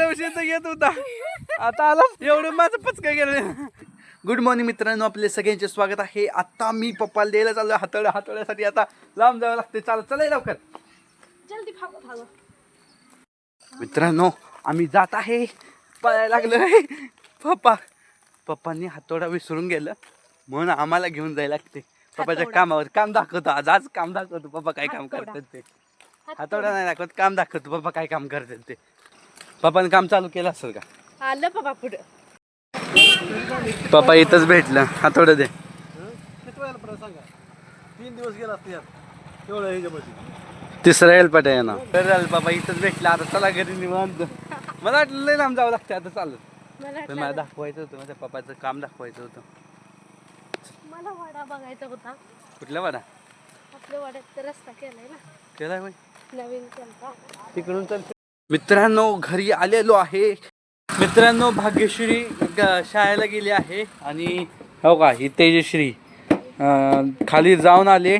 एवढ्या तर येत होता. आता आला. एवढं माझं पचका गेलं. गुड मॉर्निंग मित्रांनो आपले सगळ्यांचे स्वागत आहे. आता मी पप्पाला द्यायला चाललो हातोड्या हातोड्यासाठी आता लांब जावं लागते चाल चला लवकर. जल्दी भागो भागो मित्रांनो आम्ही जात आहे. पळायला लागलोय. पप्पा पप्पांनी हातोडा विसरून गेलं. म्हणून आम्हाला घेऊन जायला लागते पप्पाच्या. कामावर काम दाखवतो. आज आज काम दाखवतो. पप्पा काय काम. करतात ते. हातोडा नाही दाखवत काम दाखवतो. पप्पा काय काम करतात ते. पप्पाने काम चालू केलं असेल का? आलं बाबा पुढं. पप्पा इथंच भेटलं. हातोडं दे. किती वेळेला परत सांगा? तीन दिवस गेला असते यात एवढं ह्याच्यामध्ये. तिसरा हेल्पट आहे ना. बरं झालं बाबा इथंच भेटलं. आता चला घरी निवांत. मला वाटलं लय लांब जावं लागतं आता चालत. मला पण मला दाखवायचं होतं माझ्या पप्पाचं काम दाखवायचं होतं. मला वाडा बघायचा होता. कुठला वाडा? आपल्या वाड्यात तर रस्ता केलाय ना. केलाय नवीन केलता. तिकडून चल. मित्रांनो घरी आलेलो आहे. मित्रांनो भाग्यश्री ग- शाळेला गेली आहे आणि हो का ही तेजश्री खाली जाऊन आले.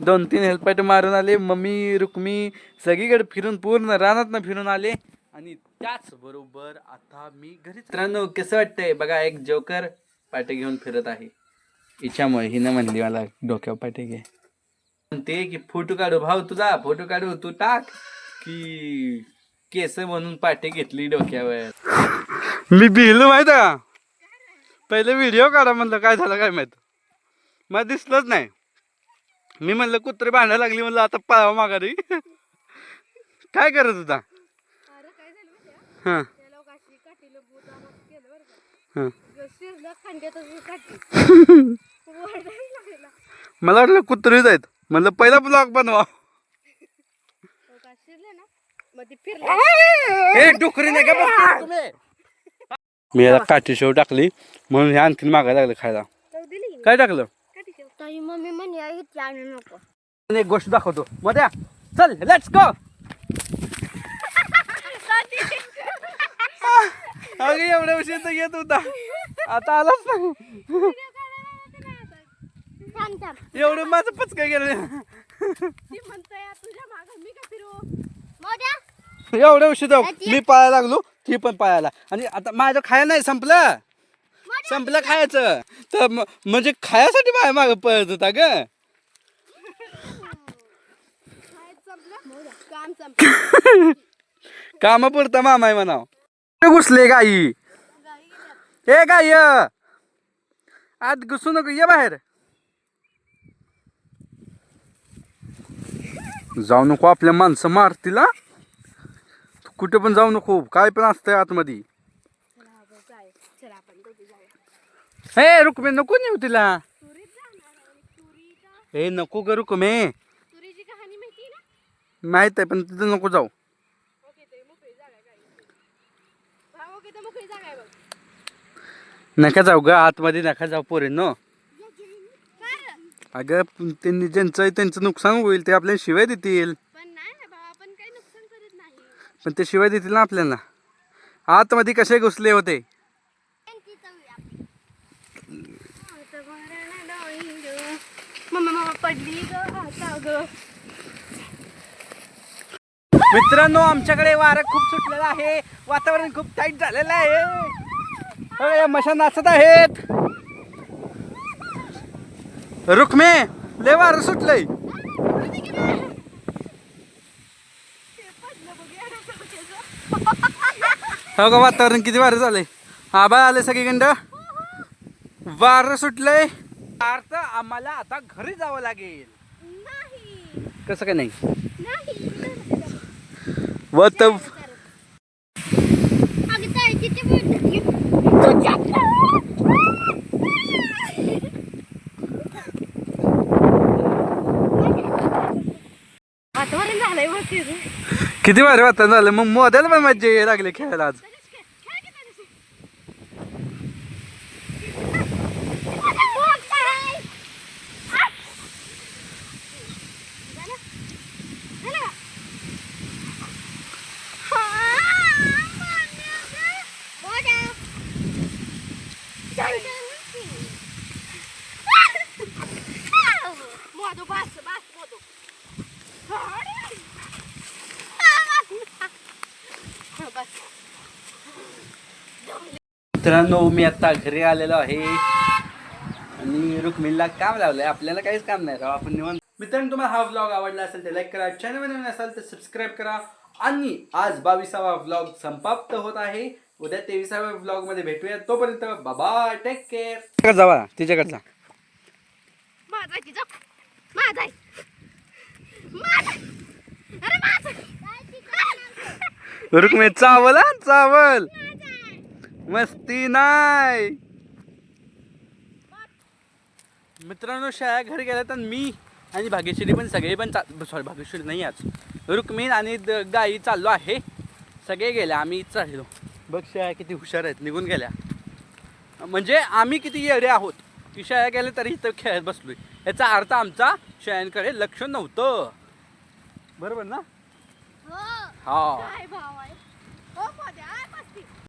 दोन तीन हेल्पट मारून आले. मम्मी रुक्मी सगळीकडे फिरून पूर्ण रानात फिरून आले. आणि त्याचबरोबर आता मी घरी मित्रांनो कसं वाटतंय? बघा एक जोकर पाटे घेऊन फिरत आहे. इच्छामुळे हिनं म्हणली मला डोक्यावर पाटे घे. म्हणते की फोटो काढू भाऊ तुझा फोटो काढू तू टाक की केस म्हणून पाठी घेतली डोक्यावर. मी भिलो माहीत का? पहिले व्हिडिओ काढा म्हणलं काय झालं काय माहीत. मला दिसलंच नाही. मी म्हणलं कुत्री भांडायला लागली म्हणलं आता पळावा माघारी. काय करत होता? अरे काय झालं माहिती हां. हां. मला वाटलं कुत्रीच आहेत. म्हणलं पहिला ब्लॉग बनवा. मग ती फिरले डुकरी नाही का मी याला काठी शेव टाकली म्हणून हे आणखीन मागायला लागलं खायला. काय टाकलं? मम्मी म्हणे नको. एक गोष्ट दाखवतो. मध्ये चल लेट्स गो अगं एवढ्या उशीर तर येत होता. आता आलाच थांब एवढं माझं पचका गेलं. तुझ्या मागं मी का फिरू? एवढ्या उशीर जाऊ. मी पाळायला लागलो ती पण पाळायला आणि आता माझं खायला नाही संपलं. संपलं खायचं. तर म्हणजे खायासाठी माझ्या मागं पळत होता ग काम संपलं कामापुरता मामा आहे म्हणाव घुसले गाई. ए गाई. आत घुसू नको ये बाहेर. जाऊ नको आपल्या माणसं मारतील. कुठे पण जाऊ नको काय पण असतंय आतमध्ये. हे रुकमे नको नेऊ तिला. हे नको ग रुकमे आहे माहीत आहे पण तिथं नको जाऊ. नका जाऊ ग आतमध्ये नका जाऊ पोरे नो अगं त्यांनी ज्यांचं त्यांचं नुकसान होईल ते आपल्याला शिवाय देतील पण नाही ना भाऊ आपण काही नुकसान करत नाही पण ते शिवाय देतील ना आपल्याला. आतमध्ये कसे घुसले होते. मित्रांनो आमच्याकडे वारं खूप सुटलेलं आहे. वातावरण खूप टाईट झालेलं आहे. या मशा नाचत आहेत. रुक्मे लय वारं सुटलंय. हो का वातावरण किती वारं झालंय. आबाळ आले सगळीकंड. वारं सुटलंय. अर्थ आम्हाला आता घरी जावं लागेल. कसं काय नाही? व तर वातावरण झालंय किती भारी वातावरण झालं. मग मोद्याला पण मजा यायला लागली खेळायला आज. मोदू बस बस मोदू. मित्रांनो मी आता घरी आलेलो आहे. आणि रुक्मिणीला काम लावलंय. आपल्याला काहीच काम नाही राव. आपण निवांत. मित्रांनो तुम्हाला हा व्लॉग आवडला असेल तर लाईक करा. चॅनल नवीन असाल तर सबस्क्राईब करा. आणि आज बावीसावा व्लॉग संपाप्त होत आहे. उद्या तेविसाव्या व्लॉगमध्ये भेटूया. तोपर्यंत बाबा टेक केअर जावा. तिच्याकडे जा. माझा माझा अरे माझा आहे. रुक्मिणी चावल हा चावल. मस्ती नाही मित्रांनो शाळा घरी गेल्या तर मी आणि भाग्यश्री पण सगळे पण सॉरी भाग्यश्री नाही आज. रुक्मिण आणि द- गाई चाललो आहे. सगळे गेले आम्ही चाललो. बघ शाळा किती हुशार आहेत निघून गेल्या. म्हणजे आम्ही किती येडे आहोत. की शाळा गेले तरी इथं खेळत बसलोय. याचा अर्थ आमचा शाळांकडे लक्ष नव्हतं. बरोबर ना? เอออ๋อ ได้บ่อยโอ้พอได้